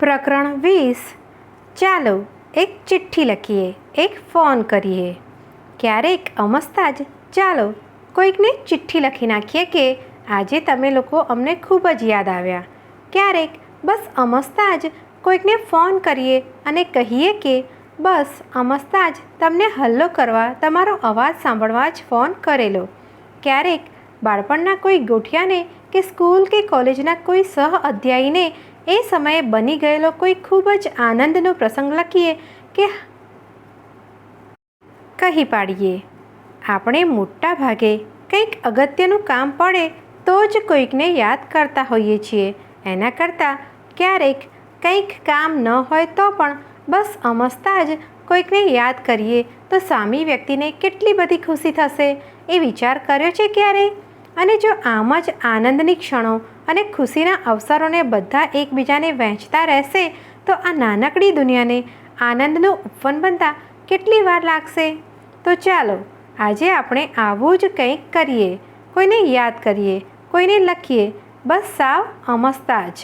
પ્રકરણ વીસ. ચાલો એક ચિઠ્ઠી લખીએ, એક ફોન કરીએ. ક્યારેક અમસ્તા જ, ચાલો કોઈકને ચિઠ્ઠી લખી નાખીએ કે આજે તમે લોકો અમને ખૂબ જ યાદ આવ્યા. ક્યારેક બસ અમસ્તા જ કોઈકને ફોન કરીએ અને કહીએ કે બસ અમસ્તા જ તમને હલ્લો કરવા તમારો અવાજ સાંભળવા જ ફોન કરેલો. ક્યારેક બાળપણના કોઈ ગોઠિયાને કે સ્કૂલ કે કોલેજના કોઈ સહ અધ્યાયીને એ સમયે બની ગયેલો કોઈ ખૂબ જ આનંદનો પ્રસંગ લખીએ કે કહી પાડીએ. આપણે મોટા ભાગે કંઈક અગત્યનું કામ પડે તો જ કોઈકને યાદ કરતા હોઈએ છીએ. એના કરતાં ક્યારેક કંઈક કામ ન હોય તો પણ બસ અમસ્તા જ કોઈકને યાદ કરીએ તો સામી વ્યક્તિને કેટલી બધી ખુશી થશે. એ વિચાર કર્યો છે ક્યારેય? અને જો આમ જ આનંદની ક્ષણો અને ખુશીના અવસરોને બધા એકબીજાને વહેંચતા રહેશે, તો આ નાનકડી દુનિયાને આનંદનું ઉપવન બનતા કેટલી વાર લાગશે? તો ચાલો, આજે આપણે આવું જ કંઈક કરીએ, કોઈને યાદ કરીએ, કોઈને લખીએ, બસ સાવ અમસ્તા જ.